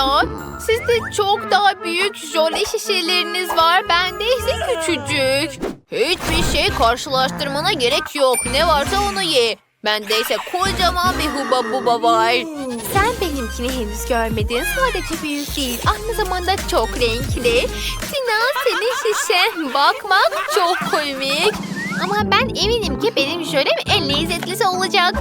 ya. Sizde çok daha büyük jöle şişeleriniz var. Bende ise küçücük. Hiçbir şey karşılaştırmana gerek yok. Ne varsa onu ye. Bende ise kocaman bir huba buba var. Sen benimkini henüz görmedin. Sadece büyük değil. Aynı zamanda çok renkli. Tina senin şişen bakmak çok komik. Ama ben eminim ki benim jölem en lezzetlisi olacak.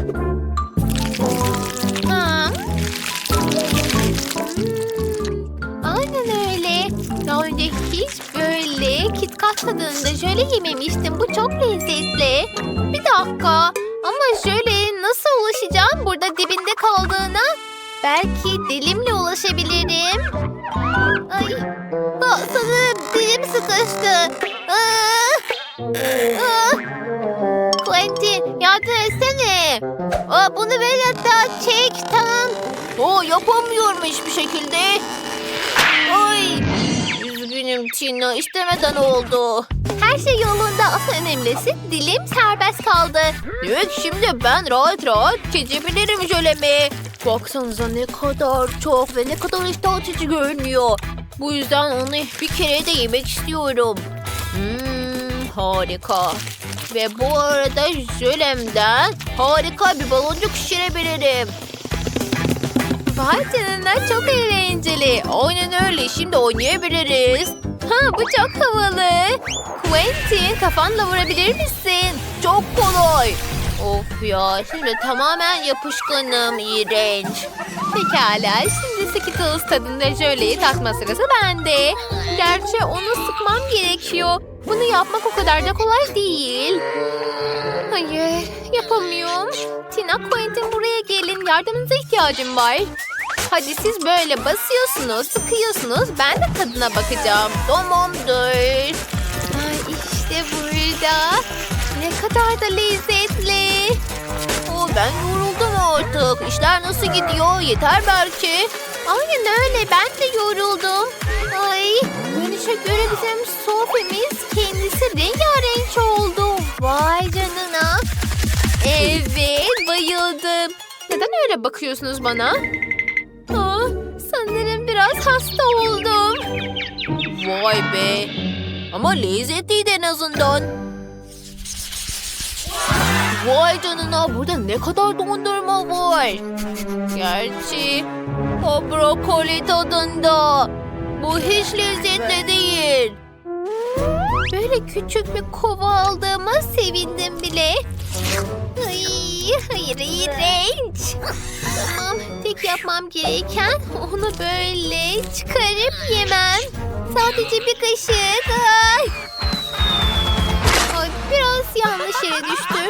Daha önce hiç böyle KitKat tadında jöle yememiştim. Bu çok lezzetli. Bir dakika. Ama jöleye nasıl ulaşacağım burada dibinde kaldığına? Belki dilimle ulaşabilirim. Ay, Aa, sanırım dilim sıkıştı. Aa, aa. Quentin yardım etsene. Aa, bunu ver hatta çek tamam. O yapamıyorum hiçbir şekilde. Ay üzgünüm Tina istemeden oldu. Her şey yolunda asıl önemlisi dilim serbest kaldı. Evet şimdi ben rahat rahat geçebilirim jölemi. Baksanıza ne kadar çok ve ne kadar iştah açıcı görünüyor. Bu yüzden onu bir kere de yemek istiyorum. Hmm, harika. Ve bu arada jölemden harika bir baloncuk şişirebilirim. Vay çok eğlenceli. Aynen öyle şimdi oynayabiliriz. Ha bu çok havalı. Quentin kafanla vurabilir misin? Çok kolay. Of ya şimdi tamamen yapışkanım iğrenç. Pekala şimdi Skittles tadında jöleyi tatma sırası bende. Gerçi onu sıkmam gerekiyor. Bunu yapmak o kadar da kolay değil. Hayır yapamıyorum. Tina Quentin buraya gelin yardımınıza ihtiyacım var. Hadi siz böyle basıyorsunuz, sıkıyorsunuz. Ben de tadına bakacağım. Tamamdır. Ay işte burada. Ne kadar da lezzetli. Oo, ben yoruldum artık. İşler nasıl gidiyor? Yeter belki. Aynen öyle. Ben de yoruldum. Ay, görünüşe göre bizim soframiz kendisi rengarenk oldu. Vay canına. Evet, bayıldım. Neden öyle bakıyorsunuz bana? Aa, sanırım biraz hasta oldum. Vay be. Ama lezzetliydi en azından. Vay canına burada ne kadar dondurma var. Gerçi o brokoli tadında. Bu hiç lezzetli değil. Böyle küçük bir kova aldığıma sevindim bile. Ay, hayır iğrenç. Tamam tek yapmam gereken onu böyle çıkarıp yemem. Sadece bir kaşık. Ay. Biraz yanlış yere düştü.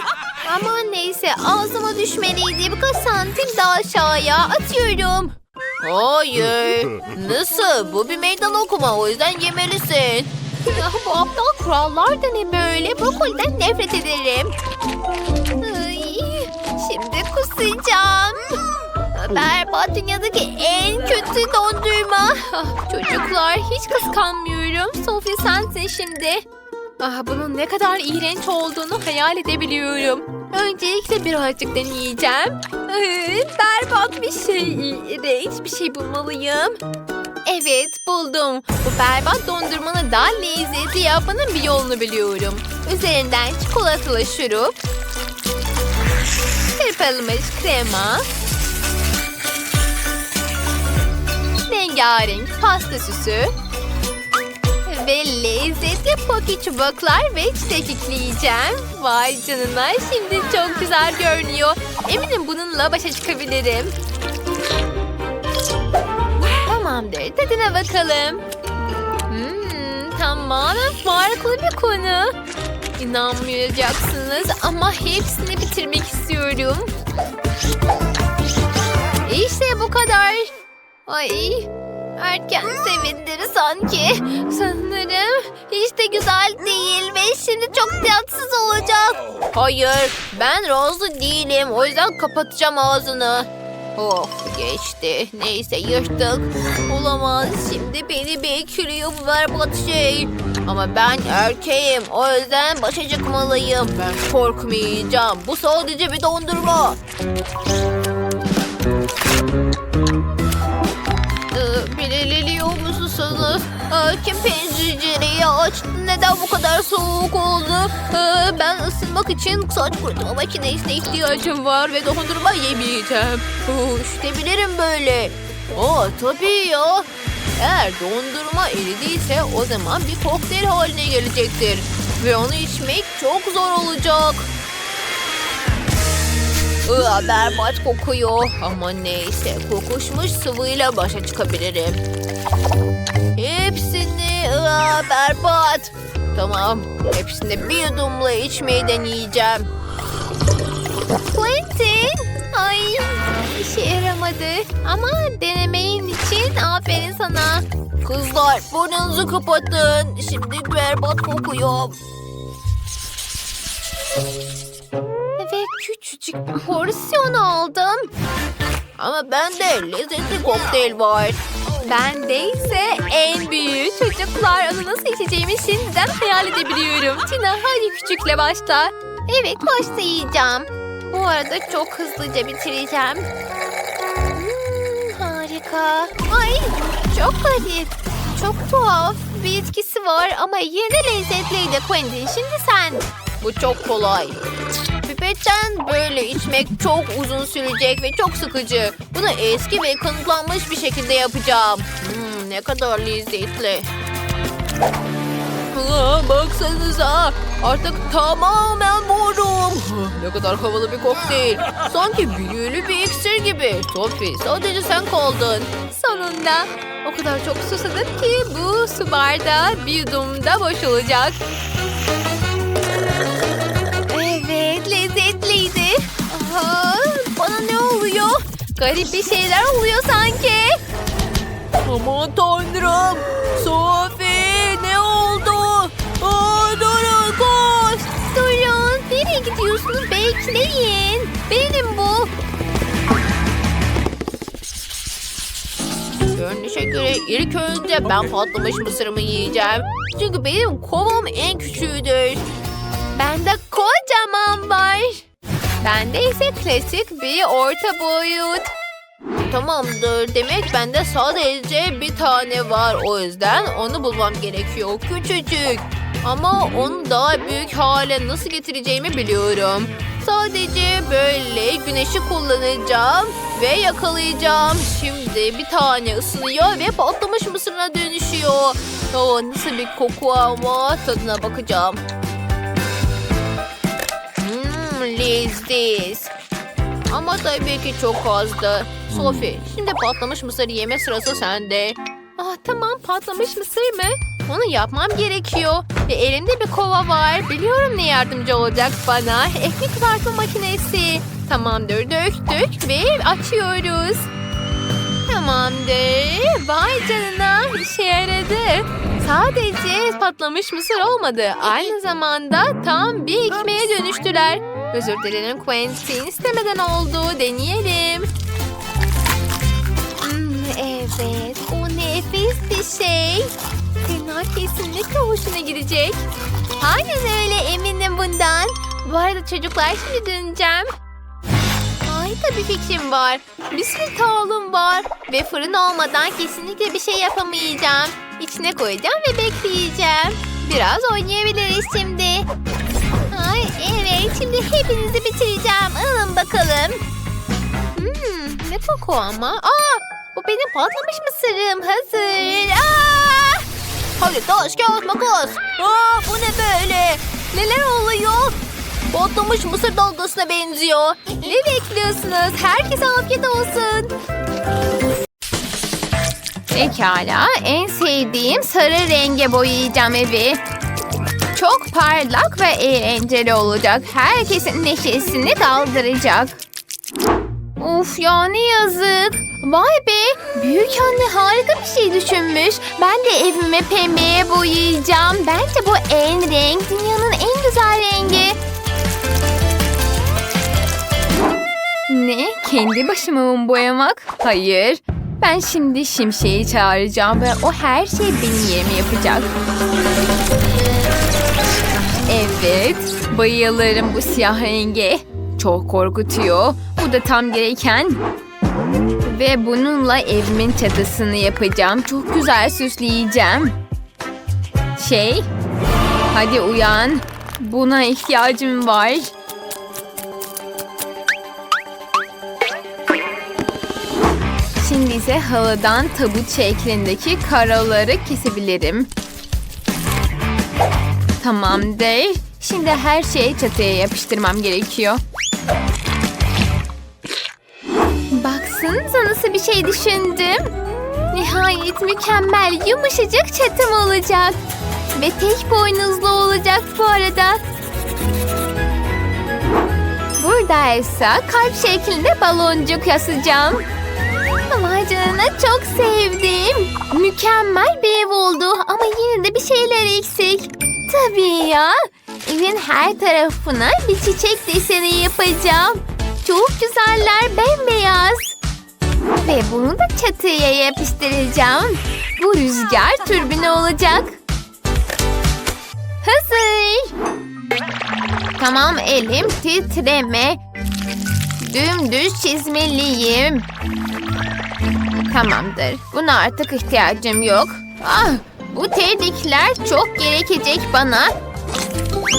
Ama neyse ağzıma düşmeliydi. Birkaç santim daha aşağıya atıyorum. Hayır. Nasıl? Bu bir meydan okuma. O yüzden yemelisin. Ya bu aptal kurallar da ne böyle? Brokoliden nefret ederim. Ay, şimdi kusacağım. Berbat dünyadaki en kötü dondurma. Ah, Çocuklar hiç kıskanmıyorum. Sofya sensin şimdi. Ah, bunun ne kadar iğrenç olduğunu hayal edebiliyorum. Öncelikle birazcık deneyeceğim. Ay, berbat bir şey. İğrenç bir şey bulmalıyım. Evet buldum. Bu berbat dondurmanı daha lezzetli yapmanın bir yolunu biliyorum. Üzerinden çikolatalı şurup, çırpılmış krema, rengarenk pasta süsü ve lezzetli poki çubuklar ve çiçek ekleyeceğim. Vay canına şimdi çok güzel görünüyor. Eminim bununla başa çıkabilirim. Tamamdır tadına bakalım. Hmm, tamamen farklı bir konu. İnanmayacaksınız ama hepsini bitirmek istiyorum. İşte bu kadar. Ay erken sevindiri sanki. Sanırım hiç de güzel değil ve şimdi çok tatsız olacak. Hayır ben razı değilim o yüzden kapatacağım ağzını. Of geçti. Neyse yırttık. Olamaz şimdi beni bekliyor bu berbat şey. Ama ben erkeğim o yüzden başa çıkmalıyım. Ben korkmayacağım. Bu sadece bir dondurma. Aa, kim pencereyi açtı? Neden bu kadar soğuk oldu? Aa, ben ısınmak için saç kurutma makinesine ihtiyacım var ve dondurma yemeyeceğim. Üşütebilirim böyle. Aa, tabii ya. Eğer dondurma eridiyse o zaman bir kokteyl haline gelecektir. Ve onu içmek çok zor olacak. Iı, berbat kokuyor. Ama neyse kokuşmuş sıvıyla başa çıkabilirim. Iı, berbat. Tamam hepsini bir yudumla içmeyi deneyeceğim. Quentin. Ay işe yaramadı. Ama denemeyin için aferin sana. Kızlar burnunuzu kapatın. Şimdi berbat kokuyor. Ve küçücük bir porsiyon aldım. Ama bende lezzetli kokteyl var. Bende ise en büyüğü. Çocuklar onu nasıl içeceğimi şimdiden hayal edebiliyorum. Tina hadi küçükle başla. Evet başlayacağım. Bu arada çok hızlıca bitireceğim. Hmm, harika. Ay çok garip. Çok tuhaf bir etkisi var ama yine lezzetliydi Quentin. Şimdi sen. Bu çok kolay. Pipetten böyle içmek çok uzun sürecek ve çok sıkıcı. Bunu eski ve kanıtlanmış bir şekilde yapacağım. Hmm, ne kadar lezzetli. Aa, baksanıza artık tamamen morum. Ne kadar havalı bir kokteyl. Sanki büyülü bir iksir gibi. Sophie sadece sen kaldın. Sonunda o kadar çok susadım ki bu su bardağı bir yudumda boşalacak. Evet Bana ne oluyor? Garip bir şeyler oluyor sanki. Aman tanrım. Sophie ne oldu? Aa, durun koş. Durun. Nereye gidiyorsunuz? Bekleyin. Benim bu. Görünüşe göre ilk önce ben patlamış mısırımı yiyeceğim. Çünkü benim kovam en küçüğüdür. Bende kocaman var. Bende ise klasik bir orta boyut. Tamamdır. Demek bende sadece bir tane var. O yüzden onu bulmam gerekiyor. Küçücük. Ama onu daha büyük hale nasıl getireceğimi biliyorum. Sadece böyle güneşi kullanacağım ve yakalayacağım. Şimdi bir tane ısınıyor ve patlamış mısırına dönüşüyor. Oo, nasıl bir koku ama tadına bakacağım. Hmm, leziz. Ama tabii ki çok azdı. Sophie, şimdi patlamış mısır yeme sırası sende. Ah tamam patlamış mısır mı? Onu yapmam gerekiyor. Ve elimde bir kova var. Biliyorum ne yardımcı olacak bana. Ekmek kızartma makinesi. Tamamdır döktük ve açıyoruz. Tamamdır. Vay canına işe yaradı. Sadece patlamış mısır olmadı. Aynı zamanda tam bir ekmeğe dönüştüler. Özür dilerim Quentin. istemeden oldu. Deneyelim. Hmm, evet. O nefis bir şey. Sena kesinlikle hoşuna girecek. Aynen öyle eminim bundan. Bu arada çocuklar şimdi döneceğim. Harika bir fikrim var. Bir sürü tavlum var. Ve fırın olmadan kesinlikle bir şey yapamayacağım. İçine koyacağım ve bekleyeceğim. Biraz oynayabiliriz şimdi. Ay evet şimdi hepinizi bitireceğim. Alın bakalım. Hmm, ne koku ama. Aa, bu benim patlamış mısırım. Hazır. Aa! Hadi taş kağıt makas. Aa, bu ne böyle? Neler oluyor? Patlamış mısır dalgasına benziyor. Ne bekliyorsunuz? Herkese afiyet olsun. Pekala. En sevdiğim sarı renge boyayacağım evi. Çok parlak ve eğlenceli olacak. Herkesin neşesini kaldıracak. Of ya ne yazık. Vay be. Büyük anne harika bir şey düşünmüş. Ben de evimi pembeye boyayacağım. Bence bu en renk. Dünyanın en güzel rengi. Ne? Kendi başıma mı boyamak? Hayır. Ben şimdi Şimşek'i çağıracağım ve o her şeyi benim yerime yapacak. Evet, bayılırım bu siyah renge. Çok korkutuyor. Bu da tam gereken. Ve bununla evimin çatısını yapacağım. Çok güzel süsleyeceğim. Şey, hadi uyan. Buna ihtiyacım var. Şimdi ise halıdan tabut şeklindeki karaları kesebilirim. Tamamdır. Şimdi her şeyi çatıya yapıştırmam gerekiyor. Baksanıza nasıl bir şey düşündüm. Nihayet mükemmel yumuşacık çatım olacak. Ve tek boynuzlu olacak bu arada. Burada ise kalp şeklinde baloncuk asacağım. Vay canına çok sevdim. Mükemmel bir ev oldu ama yine de bir şeyler eksik. Tabii ya. Evin her tarafına bir çiçek deseni yapacağım. Çok güzeller bembeyaz. Ve bunu da çatıya yapıştıracağım. Bu rüzgar türbünü olacak. Hazır. Tamam elim titreme. Dümdüz çizmeliyim. Tamamdır. Buna artık ihtiyacım yok. Ah, bu terlikler çok gerekecek bana.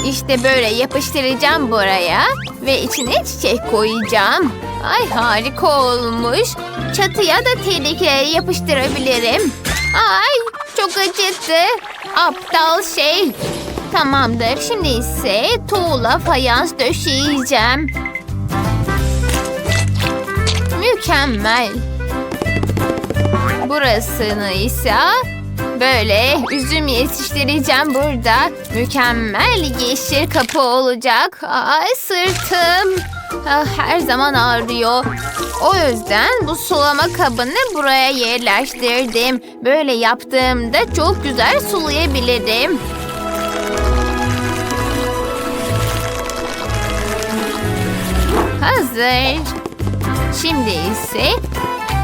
İşte böyle yapıştıracağım buraya ve içine çiçek koyacağım. Ay harika olmuş. Çatıya da terlikleri yapıştırabilirim. Ay çok acıttı. Aptal şey. Tamamdır. Şimdi ise tuğla fayans döşeyeceğim. Mükemmel. Burasını ise böyle üzüm yetiştireceğim burada. Mükemmel yeşil kapı olacak. Ay sırtım. Ah, her zaman ağrıyor. O yüzden bu sulama kabını buraya yerleştirdim. Böyle yaptığımda çok güzel sulayabilirim. Hazır. Şimdi ise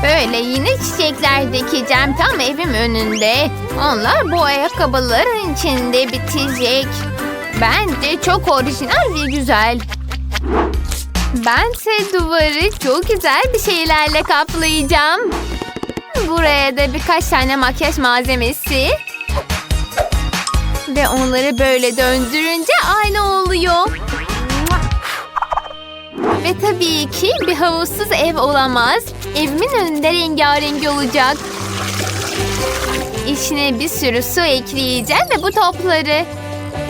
böyle yine çiçekler dikeceğim tam evim önünde. Onlar bu ayakkabıların içinde bitecek. Bence çok orijinal ve güzel. Bense duvarı çok güzel bir şeylerle kaplayacağım. Buraya da birkaç tane makyaj malzemesi. Ve onları böyle döndürünce aynı oluyor. Ve tabii ki bir havuzsuz ev olamaz. Evimin önünde rengarenk olacak. İçine bir sürü su ekleyeceğim ve bu topları.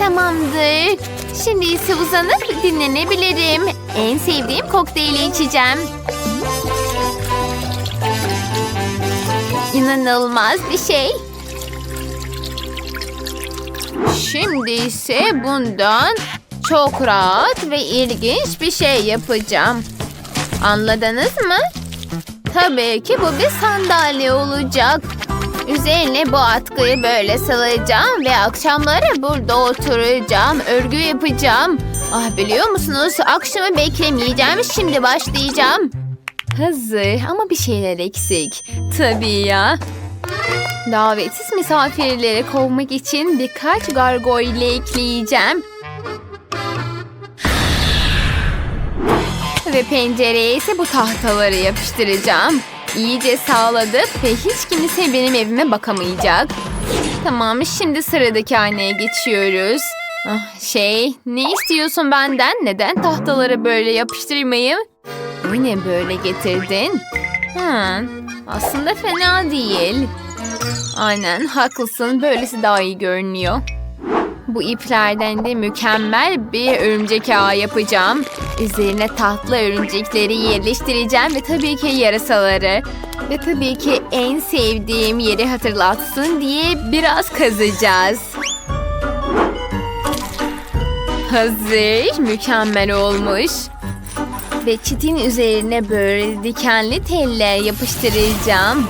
Tamamdır. Şimdi ise uzanıp dinlenebilirim. En sevdiğim kokteyli içeceğim. İnanılmaz bir şey. Şimdi ise bundan çok rahat ve ilginç bir şey yapacağım. Anladınız mı? Tabii ki bu bir sandalye olacak. Üzerine bu atkıyı böyle salacağım ve akşamları burada oturacağım. Örgü yapacağım. Ah biliyor musunuz akşamı beklemeyeceğim. Şimdi başlayacağım. Hazır ama bir şeyler eksik. Tabii ya. Davetsiz misafirleri kovmak için birkaç gargoyle ekleyeceğim. Ve pencereye ise bu tahtaları yapıştıracağım. İyice sağladık ve hiç kimse benim evime bakamayacak. Tamam şimdi sıradaki haneye geçiyoruz. Ah, şey ne istiyorsun benden? Neden tahtaları böyle yapıştırmayayım? Yine böyle getirdin. Ha, aslında fena değil. Aynen haklısın böylesi daha iyi görünüyor. Bu iplerden de mükemmel bir örümcek ağı yapacağım. Üzerine tatlı örümcekleri yerleştireceğim ve tabii ki yarasaları. Ve tabii ki en sevdiğim yeri hatırlatsın diye biraz kazacağız. Hazır, mükemmel olmuş. Ve çitin üzerine böyle dikenli teller yapıştıracağım.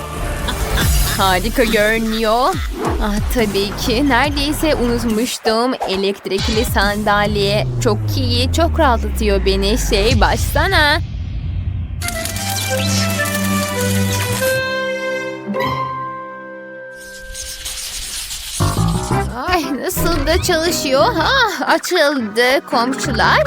Harika görünüyor. Ah tabii ki. Neredeyse unutmuştum. Elektrikli sandalye. Çok iyi. Çok rahatlatıyor beni. Şey başsana. Ay nasıl da çalışıyor. Ah açıldı komşular.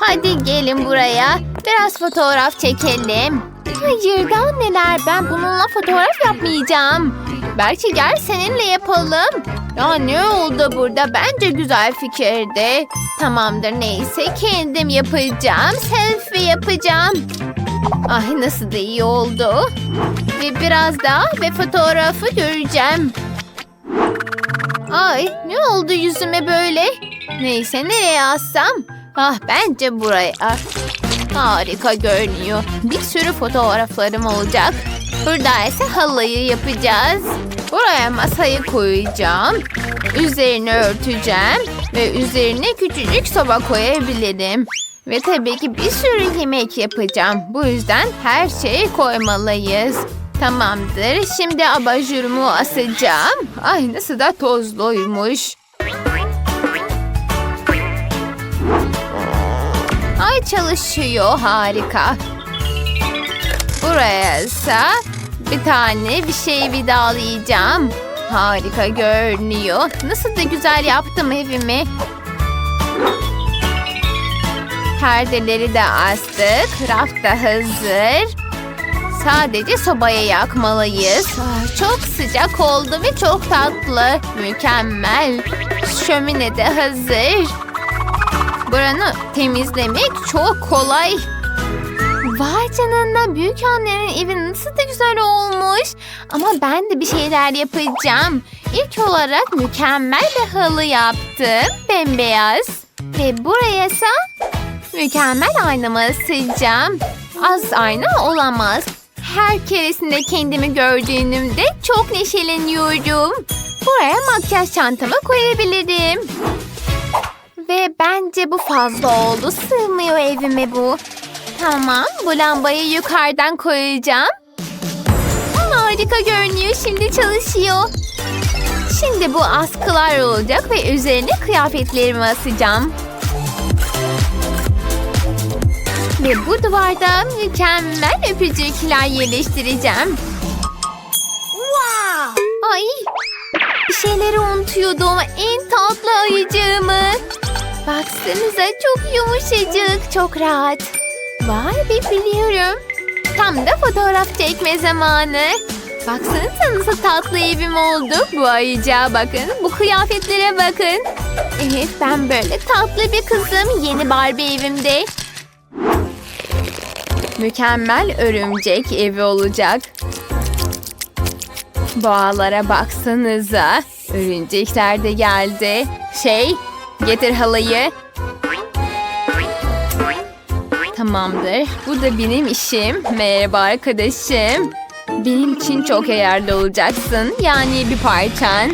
Hadi gelin buraya. Biraz fotoğraf çekelim. Hayır daha neler ben bununla fotoğraf yapmayacağım. Belki gel seninle yapalım. Ya ne oldu burada? Bence güzel fikirdi. Tamamdır neyse kendim yapacağım. Selfie yapacağım. Ay nasıl da iyi oldu. Ve biraz daha ve fotoğrafı göreceğim. Ay ne oldu yüzüme böyle? Neyse nereye assam? Ah bence buraya. Harika görünüyor. Bir sürü fotoğraflarım olacak. Burada ise halıyı yapacağız. Buraya masayı koyacağım. Üzerine örteceğim. Ve üzerine küçücük soba koyabilirim. Ve tabii ki bir sürü yemek yapacağım. Bu yüzden her şeyi koymalıyız. Tamamdır. Şimdi abajurumu asacağım. Ay nasıl da tozluymuş. Ay çalışıyor harika. Buraya ise bir tane bir şey vidalayacağım. Harika görünüyor. Nasıl da güzel yaptım evimi. Perdeleri de astık. Raf da hazır. Sadece sobaya yakmalıyız. Ah, Çok sıcak oldu ve çok tatlı. Mükemmel. Şömine de hazır. Buranı temizlemek çok kolay. Vay canına büyük annenin evi nasıl da güzel olmuş. Ama ben de bir şeyler yapacağım. İlk olarak mükemmel bir halı yaptım. Bembeyaz. Ve buraya ise mükemmel aynamı asacağım. Az ayna olamaz. Her keresinde kendimi gördüğümde çok neşeleniyorum. Buraya makyaj çantamı koyabilirim. Ve bence bu fazla oldu. Sığmıyor evime bu. Tamam, bu lambayı yukarıdan koyacağım. Harika görünüyor. Şimdi çalışıyor. Şimdi bu askılar olacak ve üzerine kıyafetlerimi asacağım. Ve bu duvarda mükemmel öpücükler yerleştireceğim. Wow! Ay! Bir şeyleri unutuyordum. En tatlı ayıcığımı. Baksanıza çok yumuşacık, çok rahat. Vay be biliyorum. Tam da fotoğraf çekme zamanı. Baksanıza nasıl tatlı evim oldu. Bu ayıcağa bakın, bu kıyafetlere bakın. Evet ben böyle tatlı bir kızım yeni Barbie evimde. Mükemmel örümcek evi olacak. Boğalara baksanıza. Örümcekler de geldi. Şey, getir halıyı. Tamamdır. Bu da benim işim. Merhaba arkadaşım. Benim için çok değerli olacaksın. Yani bir parçan.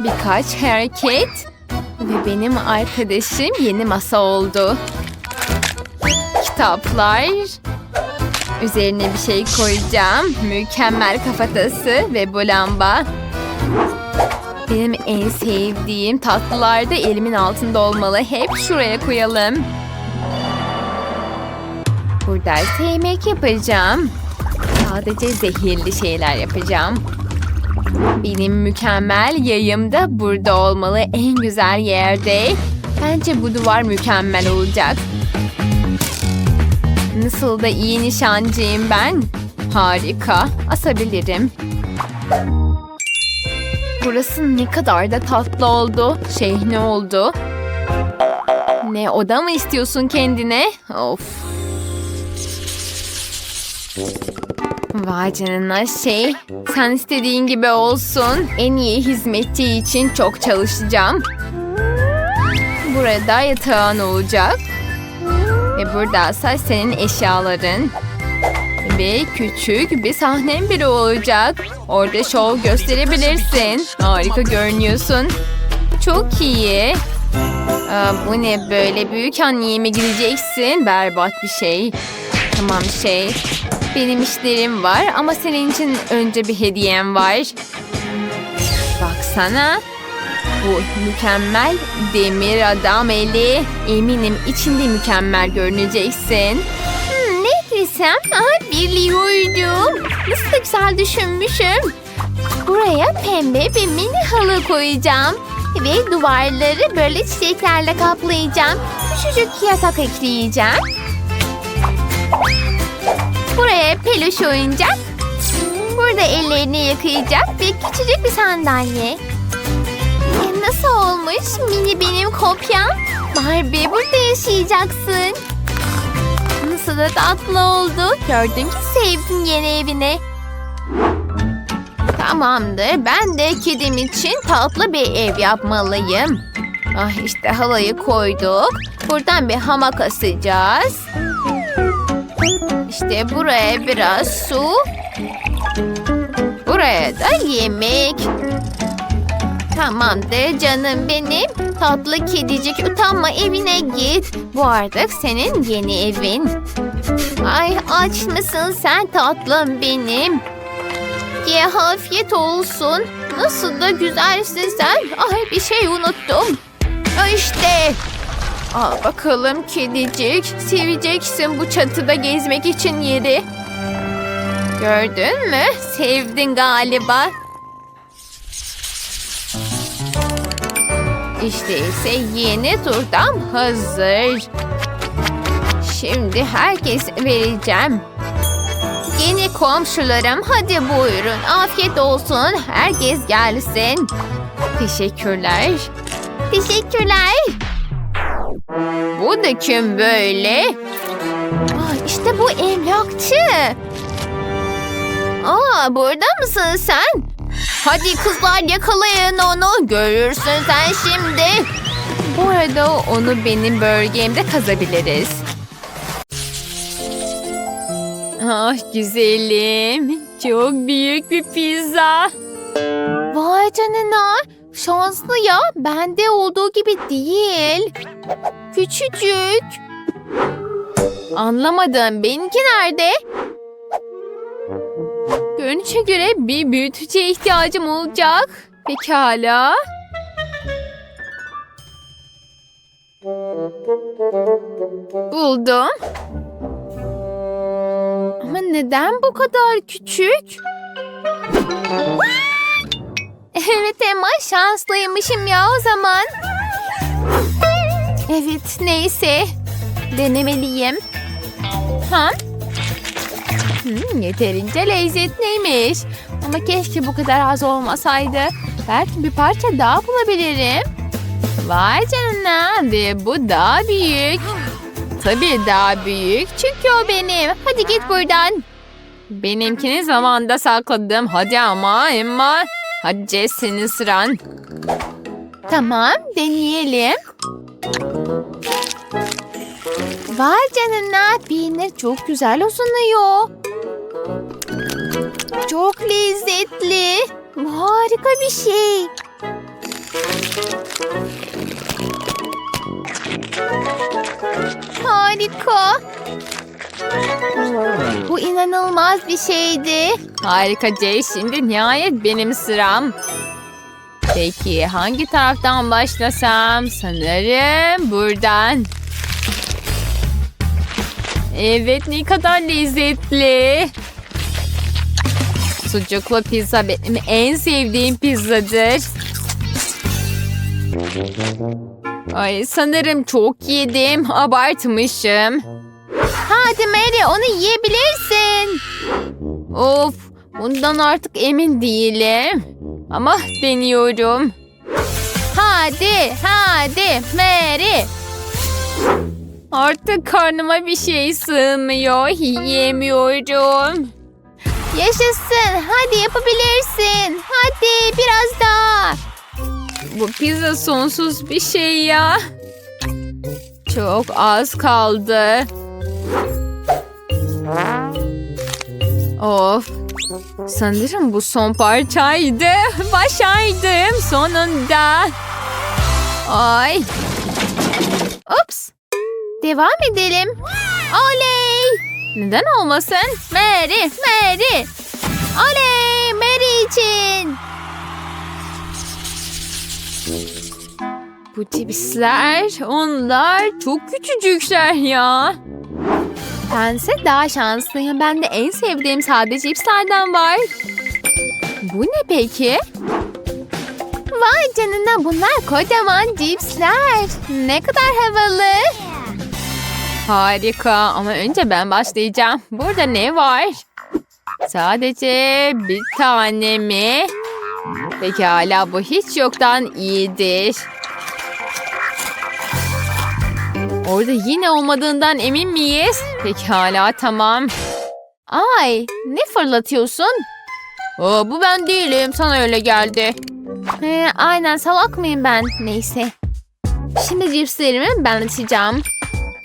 Birkaç hareket. Ve benim arkadaşım yeni masa oldu. Kitaplar. Üzerine bir şey koyacağım. Mükemmel kafatası ve bu lamba. Benim en sevdiğim tatlılar da elimin altında olmalı. Hep şuraya koyalım. İse yemek yapacağım. Sadece zehirli şeyler yapacağım. Benim mükemmel yayım da burada olmalı. En güzel yerde. Bence bu duvar mükemmel olacak. Nasıl da iyi nişancıyım ben. Harika. Asabilirim. Burası ne kadar da tatlı oldu. Şey ne oldu? Ne oda mı istiyorsun kendine? Of. Vay canına şey. Sen istediğin gibi olsun. En iyi hizmetçi için çok çalışacağım. Burada yatağın olacak. Ve burada ise senin eşyaların. Ve küçük bir sahnen bile olacak. Orada şov gösterebilirsin. Harika görünüyorsun. Çok iyi. Aa, bu ne böyle büyük anneye mi gideceksin? Berbat bir şey. Tamam şey. Benim işlerim var ama senin için önce bir hediyem var. Baksana. Bu mükemmel demir adam eli. Eminim içinde mükemmel görüneceksin. Hmm, ne desem? Aha, biliyordum. Nasıl güzel düşünmüşüm. Buraya pembe bir mini halı koyacağım. Ve duvarları böyle çiçeklerle kaplayacağım. Küçücük yatak ekleyeceğim. Buraya peluş oyuncak. Burada ellerini yıkayacak bir küçücük bir sandalye. E, nasıl olmuş mini benim kopyam? Barbie burada yaşayacaksın. Nasıl da tatlı oldu. Gördüm ki sevdin yeni evini. Tamamdır. Ben de kedim için tatlı bir ev yapmalıyım. Ah işte halayı koyduk. Buradan bir hamak asacağız. İşte buraya biraz su. Buraya da yemek. Tamamdır canım benim. Tatlı kedicik utanma evine git. Bu artık senin yeni evin. Ay aç mısın sen tatlım benim? Ye afiyet olsun. Nasıl da güzelsin sen. Ay bir şey unuttum. İşte. Al bakalım kedicik. Seveceksin bu çatıda gezmek için yeri. Gördün mü? Sevdin galiba. İşte ise yeni turdan hazır. Şimdi herkes vereceğim. Yeni komşularım hadi buyurun afiyet olsun herkes gelsin. Teşekkürler. Teşekkürler. Bu da kim böyle? Aa, işte bu emlakçı. Aa burada mısın sen? Hadi kızlar yakalayın onu. Görürsün sen şimdi. Bu arada onu benim bölgemde kazabiliriz. Ah güzelim. Çok büyük bir pizza. Vay canına. Şanslı ya. Bende olduğu gibi değil. Küçücük. Anlamadım. Benimki nerede? Görünüşe göre bir büyütücüye ihtiyacım olacak. Pekala. Buldum. Ama neden bu kadar küçük? Evet Emma şanslıymışım ya o zaman. Evet neyse. Denemeliyim. Ha? Hmm, yeterince lezzetliymiş. Ama keşke bu kadar az olmasaydı. Belki bir parça daha bulabilirim. Vay canına bu daha büyük. Tabii daha büyük çünkü o benim. Hadi git buradan. Benimkini zamanda sakladım. Hadi ama Emma. Hadi Jess senin sıran. Tamam deneyelim. Vay canına peynir çok güzel uzunuyor. Çok lezzetli. Harika bir şey. Harika. Bu inanılmaz bir şeydi. Harika Jess. Şimdi nihayet benim sıram. Peki hangi taraftan başlasam? Sanırım buradan. Evet ne kadar lezzetli. Sucuklu pizza benim en sevdiğim pizzadır. Ay sanırım çok yedim. Abartmışım. Hadi Mary onu yiyebilirsin. Of bundan artık emin değilim. Ama deniyorum. Hadi, hadi Mary. Artık karnıma bir şey sığmıyor. Yiyemiyorum. Yaşasın. Hadi yapabilirsin. Hadi biraz daha. Bu pizza sonsuz bir şey ya. Çok az kaldı. Of. Sanırım bu son parçaydı. Başardım sonunda. Ay. Ups. Devam edelim. Oley. Neden olmasın? Mary, Mary. Oley, Mary için. Bu tipsler, onlar çok küçücükler ya. Bense daha şanslıyım. Ben de en sevdiğim sade cipslerden var. Bu ne peki? Vay canına bunlar kocaman cipsler. Ne kadar havalı. Harika ama önce ben başlayacağım. Burada ne var? Sadece bir tane mi? Pekala bu hiç yoktan iyidir. Orada yine olmadığından emin miyiz? Pekala tamam. Ay ne fırlatıyorsun? Aa, bu ben değilim sana öyle geldi. He, aynen salak mıyım ben? Neyse. Şimdi cipslerimi ben açacağım.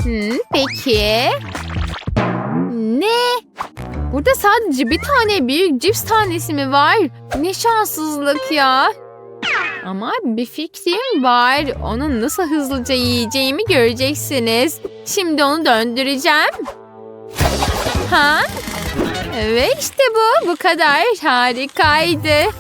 Hmm, peki. Ne? Burada sadece bir tane büyük cips tanesi mi var? Ne şanssızlık ya. Ama bir fikrim var. Onu nasıl hızlıca yiyeceğimi göreceksiniz. Şimdi onu döndüreceğim. Ha? Ve işte bu. Bu kadar. Harikaydı.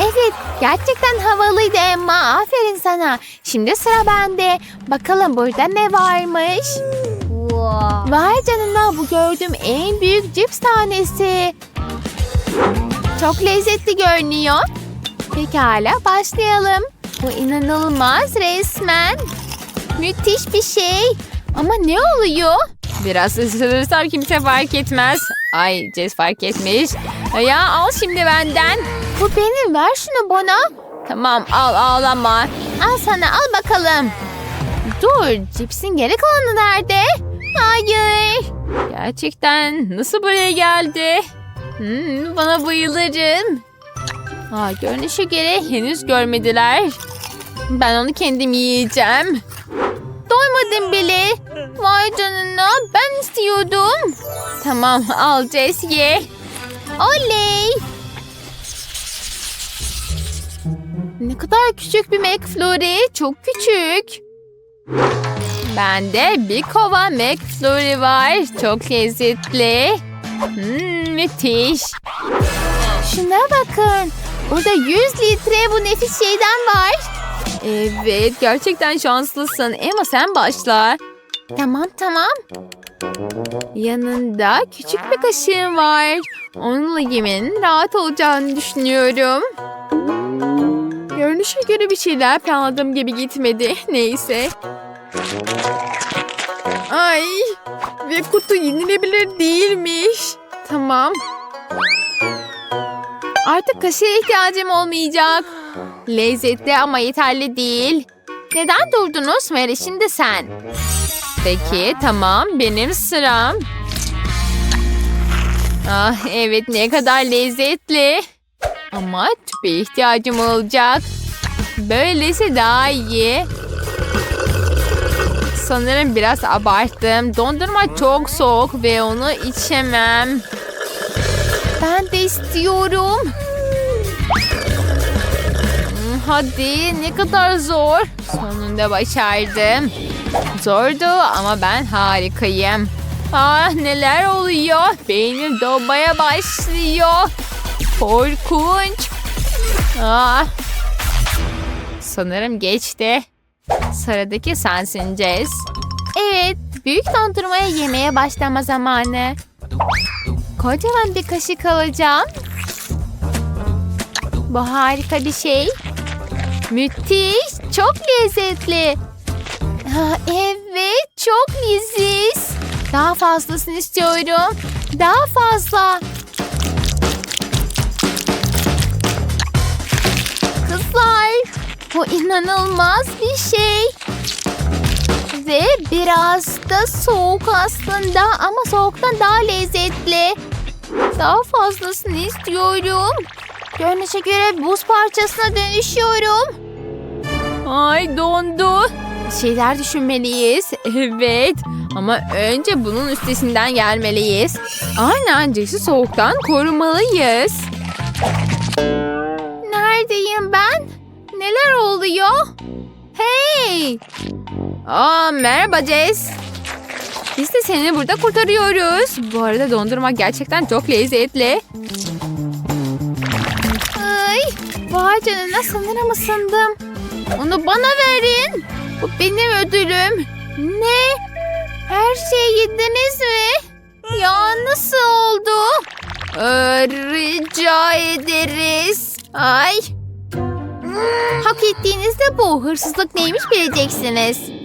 Evet, gerçekten havalıydı Emma. Aferin sana. Şimdi sıra bende. Bakalım burada ne varmış? Vay canına bu gördüğüm en büyük cips tanesi. Çok lezzetli görünüyor. Pekala başlayalım. Bu inanılmaz resmen. Müthiş bir şey. Ama ne oluyor? Biraz ısırırsam kimse fark etmez. Ay Jess fark etmiş. Ya al şimdi benden. Bu benim ver şunu bana. Tamam al ağlama. Al sana al bakalım. Dur cipsin geri kalanı nerede? Hayır. Gerçekten nasıl buraya geldi? Hmm, bana bayılırım. Aa, görünüşe göre henüz görmediler. Ben onu kendim yiyeceğim. Doymadım bile. Vay canına ben istiyordum. Tamam al Jess ye. Oley. Ne kadar küçük bir McFlurry. Çok küçük. Bende bir kova McFlurry var. Çok lezzetli. Hmm, müthiş. Şuna bakın. Burada 100 litre bu nefis şeyden var. Evet gerçekten şanslısın. Emma sen başla. Tamam tamam. Yanında küçük bir kaşığım var. Onunla yemenin rahat olacağını düşünüyorum. Görünüşe göre bir şeyler planladığım gibi gitmedi. Neyse. Ay ve kutu yenilebilir değilmiş. Tamam. Artık kaşığa ihtiyacım olmayacak. Lezzetli ama yeterli değil. Neden durdunuz Mary şimdi sen? Peki tamam benim sıram. Ah evet ne kadar lezzetli. Ama tüpe ihtiyacım olacak. Böylesi daha iyi. Sanırım biraz abarttım. Dondurma çok soğuk ve onu içemem. Ben de istiyorum. Hmm, Hadi ne kadar zor. Sonunda başardım. Zordu ama ben harikayım. Ah neler oluyor? Beynim dolmaya başlıyor. Korkunç. Ah. Sanırım geçti. Sıradaki sensin Jess. Evet, büyük dondurmaya yemeye başlama zamanı. Kocaman bir kaşık alacağım. Bu harika bir şey. Müthiş, çok lezzetli. Ha, evet, çok leziz. Daha fazlasını istiyorum. Daha fazla. Kızlar, bu inanılmaz bir şey. Ve biraz da soğuk aslında ama soğuktan daha lezzetli. Daha fazlasını istiyorum. Görünüşe göre buz parçasına dönüşüyorum. Ay dondu. Şeyler düşünmeliyiz. Evet. Ama önce bunun üstesinden gelmeliyiz. Aynen Jess'i soğuktan korumalıyız. Neredeyim ben? Neler oluyor? Hey! Aa, merhaba Jess. Biz de seni burada kurtarıyoruz. Bu arada dondurma gerçekten çok lezzetli. Ay! Vay canına sanırım ısındım. Onu bana verin. Bu benim ödülüm. Ne? Her şeyi yediniz mi? Ya nasıl oldu? Ee, rica ederiz. Ay. Hak ettiğinizde bu. Hırsızlık neymiş bileceksiniz.